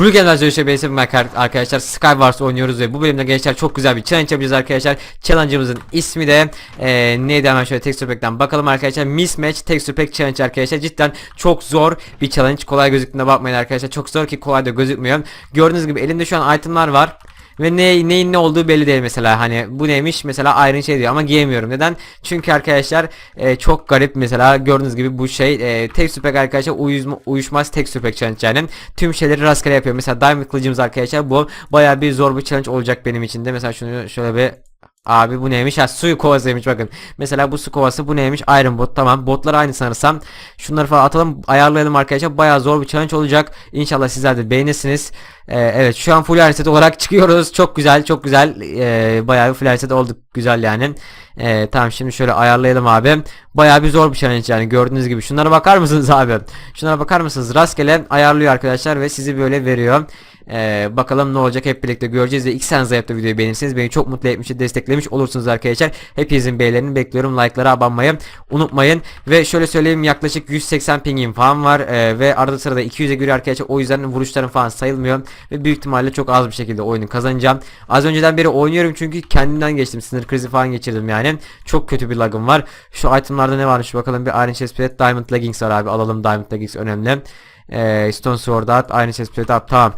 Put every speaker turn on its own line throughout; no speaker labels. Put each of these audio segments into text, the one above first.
Rügenler Zöyüşe Beysi arkadaşlar Skywars oynuyoruz ve bu bölümde gençler çok güzel bir challenge yapacağız arkadaşlar. Challenge'ımızın ismi de e, neydi hemen şöyle Texture Pack'ten bakalım arkadaşlar. Mismatch Texture Pack Challenge arkadaşlar. Cidden çok zor bir challenge. Kolay gözüktüğüne bakmayın arkadaşlar. Çok zor ki kolay da gözükmüyor. Gördüğünüz gibi elimde şu an itemlar var. Ve ne, neyin ne olduğu belli değil mesela hani bu neymiş mesela Iron şey diyor ama giyemiyorum neden çünkü arkadaşlar e, çok garip mesela gördüğünüz gibi bu şey e, texture pack arkadaşlar uyuşma, uyuşmaz texture pack challenge yani tüm şeyleri rastgele yapıyor mesela diamond kılıcımız arkadaşlar bu baya bir zor bir challenge olacak benim için de mesela şunu şöyle bir Abi bu neymiş? Ha suyu kovasıymış bakın. Mesela bu su kovası bu neymiş? Iron bot tamam. Botlar aynı sanırsam. Şunları falan atalım ayarlayalım arkadaşlar. Bayağı zor bir challenge olacak. İnşallah sizler de beğenirsiniz. Ee, evet şu an full set olarak çıkıyoruz. Çok güzel çok güzel. Ee, bayağı bir full set olduk. Güzel yani. Ee, tamam şimdi şöyle ayarlayalım abi. Bayağı bir zor bir challenge yani gördüğünüz gibi. Şunlara bakar mısınız abi? Şunlara bakar mısınız? Rastgele ayarlıyor arkadaşlar ve sizi böyle veriyor. Ee, bakalım ne olacak hep birlikte göreceğiz ve ilk sen zayıfta videoyu beğenirseniz beni çok mutlu etmiş desteklemiş olursunuz arkadaşlar. Hepinizin beğenilerini bekliyorum. Like'lara abanmayı unutmayın. Ve şöyle söyleyeyim yaklaşık 180 pingim falan var ee, ve arada sırada 200'e giriyor arkadaşlar. O yüzden vuruşlarım falan sayılmıyor ve büyük ihtimalle çok az bir şekilde oyunu kazanacağım. Az önceden beri oynuyorum çünkü kendimden geçtim. Sinir krizi falan geçirdim yani. Çok kötü bir lagım var. Şu itemlarda ne varmış bakalım bir Iron Chest Plate Diamond Leggings var abi. Alalım Diamond Leggings önemli. Ee, Stone Sword at Iron Chest Plate at tamam.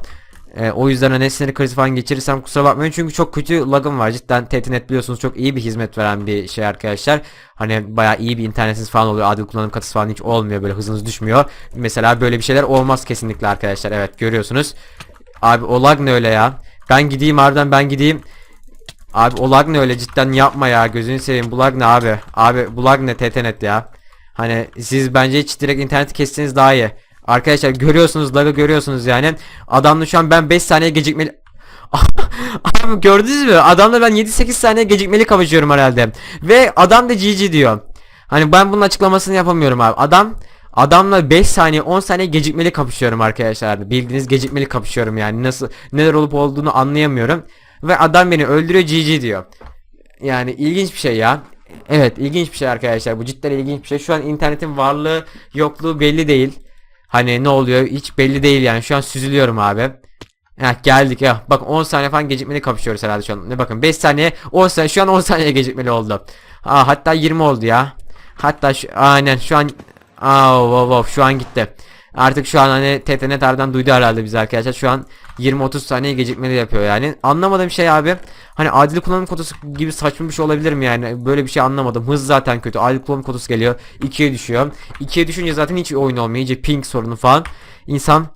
Ee, o yüzden hani sinir krizi falan geçirirsem kusura bakmayın çünkü çok kötü lagım var cidden TTNet biliyorsunuz çok iyi bir hizmet veren bir şey arkadaşlar hani bayağı iyi bir internetiniz falan oluyor adil kullanım katısı falan hiç olmuyor böyle hızınız düşmüyor mesela böyle bir şeyler olmaz kesinlikle arkadaşlar evet görüyorsunuz abi o lag ne öyle ya ben gideyim harbiden ben gideyim abi o lag ne öyle cidden yapma ya gözünü seveyim bu lag ne abi abi bu lag ne TTNet ya hani siz bence hiç direkt interneti kesseniz daha iyi Arkadaşlar görüyorsunuz lagı görüyorsunuz yani. Adamla şu an ben 5 saniye gecikmeli Abi gördünüz mü? Adamla ben 7-8 saniye gecikmeli kavuşuyorum herhalde. Ve adam da GG diyor. Hani ben bunun açıklamasını yapamıyorum abi. Adam Adamla 5 saniye 10 saniye gecikmeli kapışıyorum arkadaşlar. Bildiğiniz gecikmeli kapışıyorum yani. Nasıl neler olup olduğunu anlayamıyorum. Ve adam beni öldürüyor GG diyor. Yani ilginç bir şey ya. Evet ilginç bir şey arkadaşlar. Bu cidden ilginç bir şey. Şu an internetin varlığı yokluğu belli değil. Hani ne oluyor hiç belli değil yani. Şu an süzülüyorum abi. Heh geldik ya. Bak 10 saniye falan gecikmeli kapışıyoruz herhalde şu an. Ne bakın 5 saniye 10 saniye şu an 10 saniye gecikmeli oldu. Aa hatta 20 oldu ya. Hatta şu aynen şu an Aa wow, wow, şu an gitti. Artık şu an hani TTNet aradan duydu herhalde biz arkadaşlar. Şu an 20-30 saniye gecikmeli yapıyor yani. Anlamadığım şey abi. Hani adil kullanım kodusu gibi saçma bir şey olabilir mi yani? Böyle bir şey anlamadım. Hız zaten kötü. Adil kullanım kodusu geliyor. 2'ye düşüyor. 2'ye düşünce zaten hiç oyun olmuyor. İyice ping sorunu falan. İnsan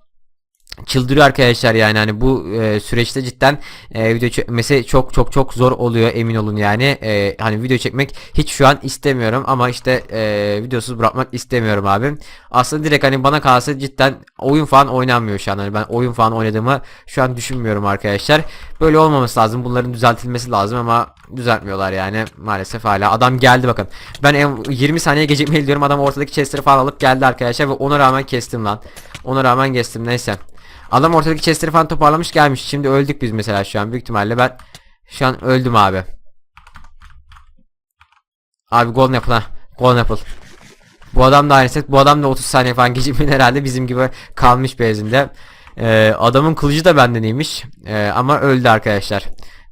çıldırıyor arkadaşlar yani. Hani bu e, süreçte cidden e, video çekmesi çok çok çok zor oluyor emin olun yani. E, hani video çekmek hiç şu an istemiyorum ama işte e, videosuz bırakmak istemiyorum abi aslında direkt hani bana kalsa cidden oyun falan oynanmıyor şu an hani ben oyun falan oynadığımı şu an düşünmüyorum arkadaşlar böyle olmaması lazım bunların düzeltilmesi lazım ama düzeltmiyorlar yani maalesef hala adam geldi bakın ben en, 20 saniye gecikmeli diyorum adam ortadaki chestleri falan alıp geldi arkadaşlar ve ona rağmen kestim lan ona rağmen kestim neyse Adam ortadaki chestleri falan toparlamış gelmiş. Şimdi öldük biz mesela şu an. Büyük ihtimalle ben şu an öldüm abi. Abi golden apple ha. Golden apple. Bu adam da aynı set. Bu adam da 30 saniye falan gecikmeli herhalde bizim gibi kalmış bezinde. Ee, adamın kılıcı da benden iyiymiş. Ee, ama öldü arkadaşlar.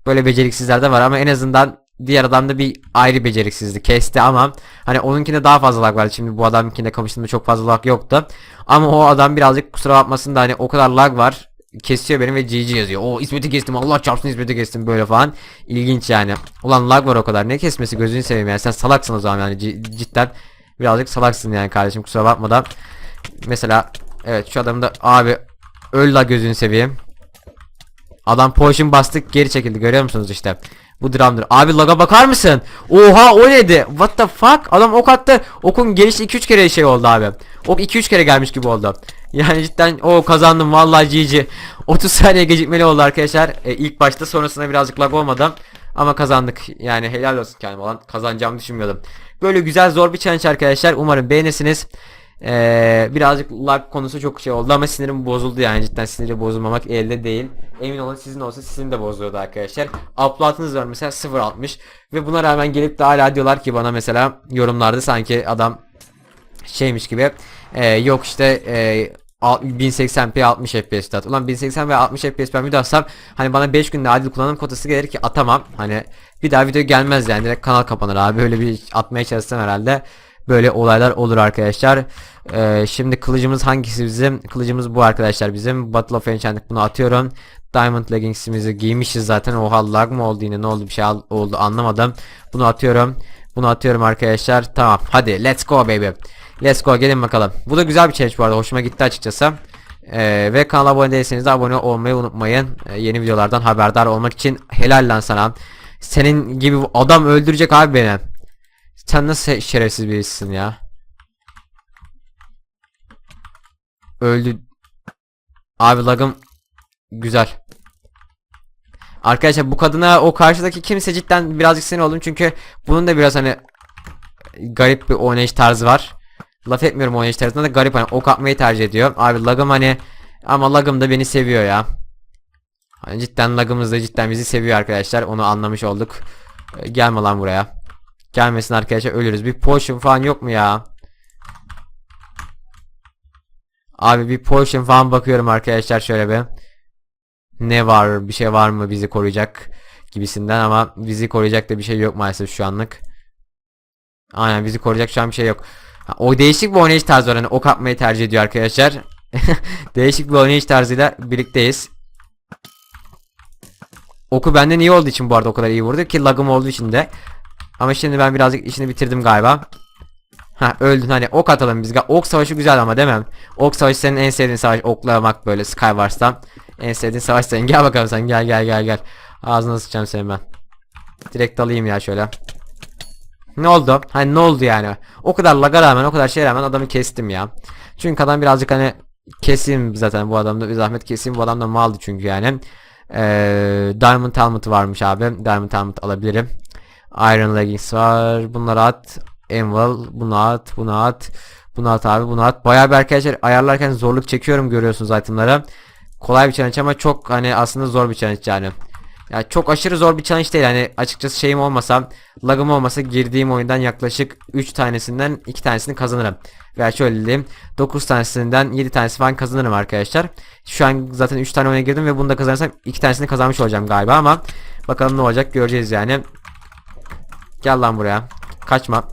Böyle beceriksizler de var ama en azından diğer adamda bir ayrı beceriksizdi. Kesti ama hani onunkinde daha fazla lag vardı. Şimdi bu adamınkinde kapıştığımda çok fazla lag yoktu. Ama o adam birazcık kusura bakmasın da hani o kadar lag var. Kesiyor benim ve GG yazıyor. O İsmet'i kestim Allah çarpsın İsmet'i kestim böyle falan. İlginç yani. Ulan lag var o kadar. Ne kesmesi gözünü seveyim yani. Sen salaksın o zaman yani cidden. Birazcık salaksın yani kardeşim kusura bakmadan. Mesela evet şu adamı da abi öl la gözünü seveyim. Adam potion bastık geri çekildi görüyor musunuz işte. Bu dramdır. Abi laga bakar mısın? Oha o neydi? What the fuck? Adam ok attı. Okun gelişi 2-3 kere şey oldu abi. Ok 2-3 kere gelmiş gibi oldu. Yani cidden o kazandım vallahi GG. 30 saniye gecikmeli oldu arkadaşlar. E, ilk başta sonrasında birazcık lag olmadan ama kazandık. Yani helal olsun kendime olan kazanacağımı düşünmüyordum. Böyle güzel zor bir challenge arkadaşlar. Umarım beğenirsiniz. Ee, birazcık lag konusu çok şey oldu ama sinirim bozuldu yani cidden siniri bozulmamak elde değil. Emin olun sizin olsa sizin de bozuyordu arkadaşlar. Upload'ınız var mesela 0.60 ve buna rağmen gelip de hala diyorlar ki bana mesela yorumlarda sanki adam şeymiş gibi e, yok işte e, 1080p 60 fps at. Ulan 1080 ve 60 fps ben video atsam hani bana 5 günde adil kullanım kotası gelir ki atamam. Hani bir daha video gelmez yani direkt kanal kapanır abi. Böyle bir atmaya çalışsam herhalde böyle olaylar olur arkadaşlar. Ee, şimdi kılıcımız hangisi bizim? Kılıcımız bu arkadaşlar bizim. Battle of Enchanted bunu atıyorum. Diamond leggingsimizi giymişiz zaten. Oha lag mı oldu yine ne oldu bir şey oldu anlamadım. Bunu atıyorum. Bunu atıyorum arkadaşlar. Tamam hadi let's go baby. Let's go gelin bakalım. Bu da güzel bir challenge bu arada. Hoşuma gitti açıkçası. Ee, ve kanala abone değilseniz de abone olmayı unutmayın. Ee, yeni videolardan haberdar olmak için helal lan sana. Senin gibi adam öldürecek abi beni. Sen nasıl şerefsiz birisin ya. Öldü. Abi lagım güzel. Arkadaşlar bu kadına o karşıdaki kimse cidden birazcık sinir oldum çünkü bunun da biraz hani garip bir oynayış tarzı var. Laf etmiyorum oynayış tarzına da garip hani ok atmayı tercih ediyor. Abi lagım hani ama lagım da beni seviyor ya. Hani cidden lagımız da cidden bizi seviyor arkadaşlar. Onu anlamış olduk. Ee, gelme lan buraya. Gelmesin arkadaşlar ölürüz. Bir potion falan yok mu ya? Abi bir potion falan bakıyorum arkadaşlar şöyle bir. Ne var bir şey var mı bizi koruyacak gibisinden ama bizi koruyacak da bir şey yok maalesef şu anlık. Aynen bizi koruyacak şu an bir şey yok. Ha, O değişik bir oynayış tarzı var hani ok atmayı tercih ediyor arkadaşlar. değişik bir oynayış tarzıyla birlikteyiz. Oku benden iyi olduğu için bu arada o kadar iyi vurdu ki lagım olduğu için de. Ama şimdi ben birazcık işini bitirdim galiba. Ha öldün hani ok atalım biz. Ok savaşı güzel ama mi? Ok savaşı senin en sevdiğin savaş oklamak böyle Skywars'ta. En sevdiğin savaş senin. Gel bakalım sen gel gel gel gel. Ağzına sıçacağım seni ben. Direkt alayım ya şöyle. Ne oldu? Hani ne oldu yani? O kadar laga rağmen o kadar şeye rağmen adamı kestim ya. Çünkü adam birazcık hani keseyim zaten bu adamda bir zahmet keseyim bu adam da maldı çünkü yani. Ee, Diamond Helmet varmış abi. Diamond Helmet alabilirim. Iron Leggings var. Bunları at. Anvil. Bunu at. Bunu at. Bunu at abi. Bunu at. Bayağı bir arkadaşlar ayarlarken zorluk çekiyorum görüyorsunuz itemları. Kolay bir challenge ama çok hani aslında zor bir challenge yani. Ya çok aşırı zor bir challenge değil hani açıkçası şeyim olmasa lagım olmasa girdiğim oyundan yaklaşık 3 tanesinden 2 tanesini kazanırım. Veya şöyle diyeyim 9 tanesinden 7 tanesi falan kazanırım arkadaşlar. Şu an zaten 3 tane oyuna girdim ve bunu da kazanırsam 2 tanesini kazanmış olacağım galiba ama bakalım ne olacak göreceğiz yani. Gel lan buraya. Kaçma.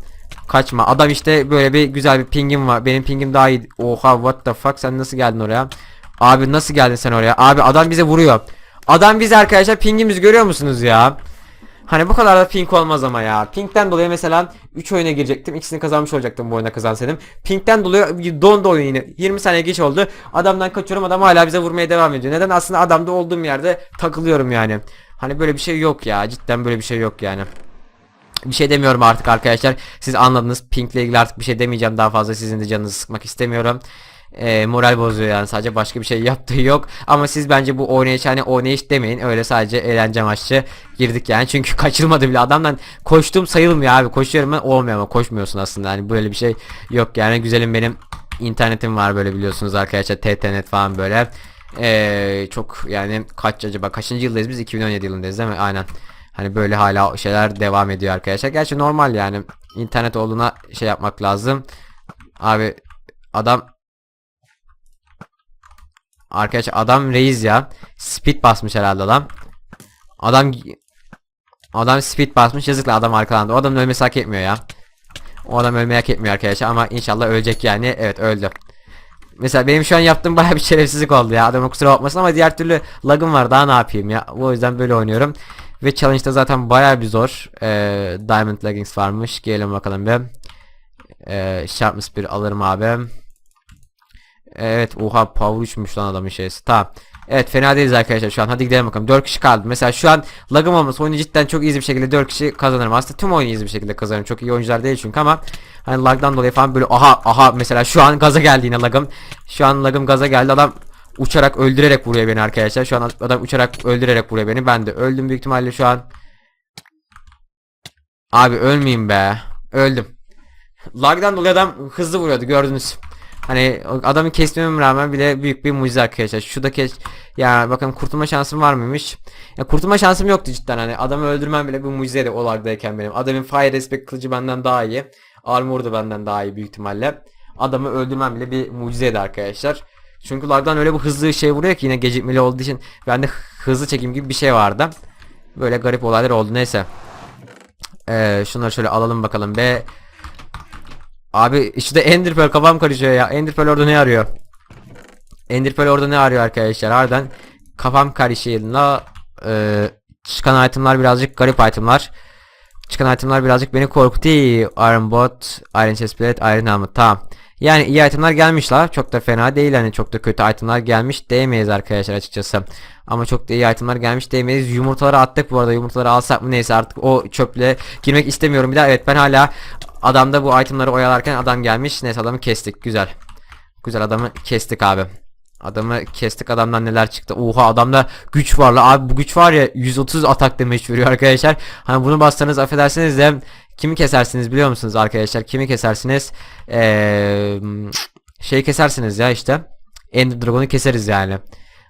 Kaçma. Adam işte böyle bir güzel bir pingim var. Benim pingim daha iyi. Oha what the fuck sen nasıl geldin oraya? Abi nasıl geldin sen oraya? Abi adam bize vuruyor. Adam bize arkadaşlar pingimizi görüyor musunuz ya? Hani bu kadar da ping olmaz ama ya. Ping'den dolayı mesela 3 oyuna girecektim. İkisini kazanmış olacaktım bu oyuna kazansaydım. Ping'den dolayı dondu oyun yine. 20 saniye geç oldu. Adamdan kaçıyorum. Adam hala bize vurmaya devam ediyor. Neden? Aslında adamda olduğum yerde takılıyorum yani. Hani böyle bir şey yok ya. Cidden böyle bir şey yok yani. Bir şey demiyorum artık arkadaşlar. Siz anladınız. Pink'le ilgili artık bir şey demeyeceğim daha fazla. Sizin de canınızı sıkmak istemiyorum. Ee, moral bozuyor yani sadece başka bir şey yaptığı yok. Ama siz bence bu oynayış hani oynayış demeyin. Öyle sadece eğlence amaçlı girdik yani. Çünkü kaçılmadı bile adamdan koştuğum sayılmıyor abi. Koşuyorum ben olmuyor ama koşmuyorsun aslında. Yani böyle bir şey yok yani. Güzelim benim internetim var böyle biliyorsunuz arkadaşlar. TTNet falan böyle. Ee, çok yani kaç acaba kaçıncı yıldayız biz 2017 yılındayız değil mi? Aynen. Hani böyle hala şeyler devam ediyor arkadaşlar. Gerçi normal yani. internet olduğuna şey yapmak lazım. Abi adam Arkadaşlar adam reis ya. Speed basmış herhalde adam. Adam Adam speed basmış yazıkla adam arkalandı. O adam ölmesi hak etmiyor ya. O adam ölmeyi hak etmiyor arkadaşlar ama inşallah ölecek yani. Evet öldü. Mesela benim şu an yaptığım baya bir şerefsizlik oldu ya. Adamın kusura bakmasın ama diğer türlü lagım var daha ne yapayım ya. O yüzden böyle oynuyorum. Ve challenge'da zaten baya bir zor. Ee, Diamond Leggings varmış. Gelelim bakalım bir. Ee, Sharpness 1 alırım abi. Evet oha power 3'müş lan adamın şeysi. Tamam. Evet fena değiliz arkadaşlar şu an. Hadi gidelim bakalım. 4 kişi kaldı. Mesela şu an lagım olmasa oyunu cidden çok easy bir şekilde 4 kişi kazanırım. Aslında tüm oyunu easy bir şekilde kazanırım. Çok iyi oyuncular değil çünkü ama hani lagdan dolayı falan böyle aha aha mesela şu an gaza geldi yine lagım. Şu an lagım gaza geldi. Adam uçarak öldürerek vuruyor beni arkadaşlar. Şu an adam uçarak öldürerek vuruyor beni. Ben de öldüm büyük ihtimalle şu an. Abi ölmeyeyim be. Öldüm. Lagdan dolayı adam hızlı vuruyordu gördünüz. Hani adamı kesmemem rağmen bile büyük bir mucize arkadaşlar. Şu da kes ya bakın kurtulma şansım var mıymış? Ya kurtulma şansım yoktu cidden hani adamı öldürmem bile bir mucizeydi o lagdayken benim. Adamın fire respect kılıcı benden daha iyi. Armor da benden daha iyi büyük ihtimalle. Adamı öldürmem bile bir mucizeydi arkadaşlar. Çünkü lagdan öyle bir hızlı şey vuruyor ki yine gecikmeli olduğu için bende hızlı çekim gibi bir şey vardı. Böyle garip olaylar oldu neyse. Ee, şunları şöyle alalım bakalım be. Abi işte Ender kafam karışıyor ya. Ender orada ne arıyor? Ender orada ne arıyor arkadaşlar? Harbiden kafam karışıyor. La, e, çıkan itemlar birazcık garip itemlar. Çıkan itemlar birazcık beni korkutuyor. Iron Bot, Iron Chestplate, Iron Helmet. Tamam. Yani iyi itemlar gelmişler. Çok da fena değil. Hani çok da kötü itemlar gelmiş diyemeyiz arkadaşlar açıkçası. Ama çok da iyi itemlar gelmiş diyemeyiz. Yumurtaları attık bu arada. Yumurtaları alsak mı neyse artık o çöple girmek istemiyorum. Bir daha evet ben hala adamda bu itemları oyalarken adam gelmiş. Neyse adamı kestik. Güzel. Güzel adamı kestik abi. Adamı kestik adamdan neler çıktı. Oha adamda güç var la abi bu güç var ya 130 atak damage veriyor arkadaşlar. Hani bunu bassanız affedersiniz de kimi kesersiniz biliyor musunuz arkadaşlar? Kimi kesersiniz? Eee şey kesersiniz ya işte. Ender Dragon'u keseriz yani.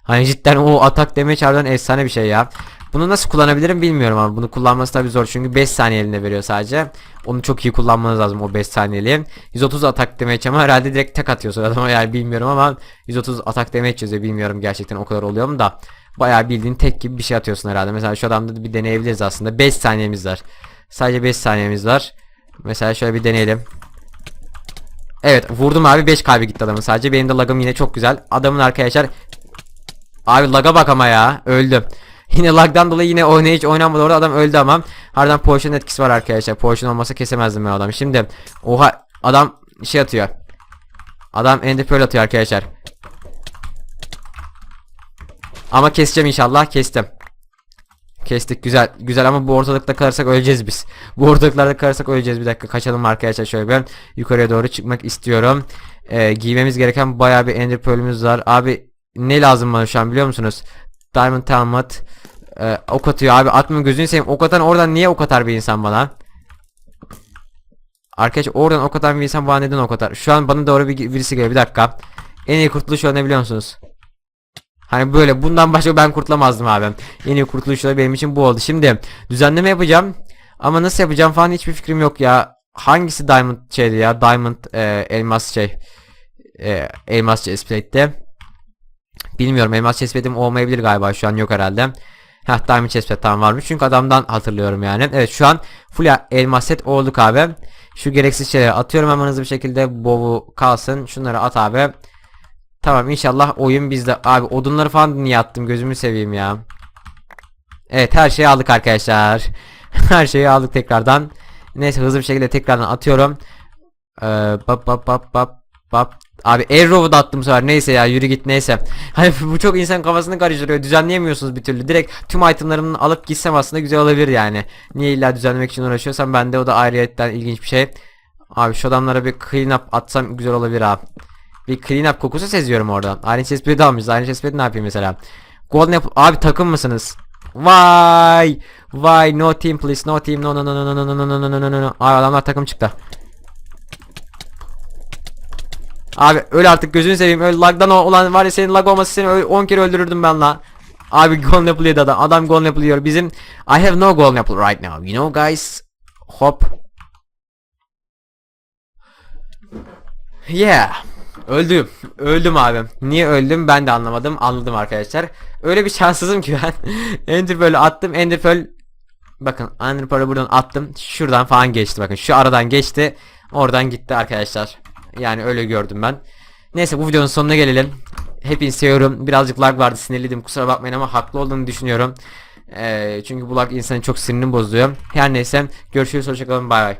Hani cidden o atak damage harbiden efsane bir şey ya. Bunu nasıl kullanabilirim bilmiyorum ama bunu kullanması tabii zor çünkü 5 saniye elinde veriyor sadece. Onu çok iyi kullanmanız lazım o 5 saniyeliği. 130 atak damage ama herhalde direkt tek atıyorsun adama yani bilmiyorum ama 130 atak damage yazıyor bilmiyorum gerçekten o kadar oluyor mu da. Bayağı bildiğin tek gibi bir şey atıyorsun herhalde. Mesela şu adamda da bir deneyebiliriz aslında. 5 saniyemiz var. Sadece 5 saniyemiz var. Mesela şöyle bir deneyelim. Evet vurdum abi 5 kalbi gitti adamın sadece. Benim de lagım yine çok güzel. Adamın arkadaşlar Abi laga bak ama ya. Öldüm. Yine lagdan dolayı yine oynayış oynanmadı orada adam öldü ama harbiden potion etkisi var arkadaşlar. Potion olmasa kesemezdim ben adam. Şimdi oha adam şey atıyor. Adam ender pearl atıyor arkadaşlar. Ama keseceğim inşallah. Kestim. Kestik güzel güzel ama bu ortalıkta kalırsak öleceğiz biz. Bu ortalıklarda kalırsak öleceğiz. Bir dakika kaçalım arkadaşlar şöyle bir yukarıya doğru çıkmak istiyorum. Ee, giymemiz gereken bayağı bir ender pearl'ümüz var. Abi ne lazım bana şu an biliyor musunuz? Diamond Helmet ee, ok atıyor abi atma gözünü seveyim ok atan oradan niye ok atar bir insan bana? Arkadaş oradan ok atan bir insan bana neden ok atar? Şu an bana doğru bir, birisi geliyor bir dakika. En iyi kurtuluş yolu ne biliyor musunuz? Hani böyle bundan başka ben kurtulamazdım abi. En iyi kurtuluş yolu benim için bu oldu. Şimdi düzenleme yapacağım. Ama nasıl yapacağım falan hiçbir fikrim yok ya. Hangisi diamond şeydi ya? Diamond e, elmas şey. E, elmas chestplate'te. Bilmiyorum elmas chestplate'im olmayabilir galiba şu an yok herhalde. Heh diamond chestplate tamam varmış çünkü adamdan hatırlıyorum yani. Evet şu an full elmas set olduk abi. Şu gereksiz şeyleri atıyorum hemen hızlı bir şekilde bovu kalsın. Şunları at abi. Tamam inşallah oyun bizde. Abi odunları falan niye attım gözümü seveyim ya. Evet her şeyi aldık arkadaşlar. her şeyi aldık tekrardan. Neyse hızlı bir şekilde tekrardan atıyorum. Ee, bap bap bap bap bap. Abi Arrow'u da attım sefer. Neyse ya yürü git neyse. Hani bu çok insan kafasını karıştırıyor. Düzenleyemiyorsunuz bir türlü. Direkt tüm itemlarımı alıp gitsem aslında güzel olabilir yani. Niye illa düzenlemek için uğraşıyorsam bende o da ayrıyetten ilginç bir şey. Abi şu adamlara bir clean up atsam güzel olabilir abi. Bir clean up kokusu seziyorum oradan. Iron Chestplate'i almışız. Iron Chestplate ne yapayım mesela? Golden Apple. Abi takım mısınız? Vay! Vay no team please no team no no no no no no no no no no no no Abi adamlar takım çıktı. Abi öl artık gözünü seveyim. Öl lagdan olan var ya senin lag olması seni 10 kere öldürürdüm ben la. Abi golden apple yedi adam. Adam golden apple yiyor. Bizim I have no golden apple right now. You know guys. Hop. Yeah. Öldüm. Öldüm abi. Niye öldüm ben de anlamadım. Anladım arkadaşlar. Öyle bir şanssızım ki ben. Ender Pearl'ü attım. Ender Pearl Bakın Ender Pearl'ü buradan attım. Şuradan falan geçti bakın. Şu aradan geçti. Oradan gitti arkadaşlar. Yani öyle gördüm ben. Neyse bu videonun sonuna gelelim. Hepinizi seviyorum. Birazcık lag vardı sinirliydim kusura bakmayın ama haklı olduğunu düşünüyorum. Ee, çünkü bu lag insanın çok sinirini bozuyor. Her neyse görüşürüz hoşçakalın bay bay.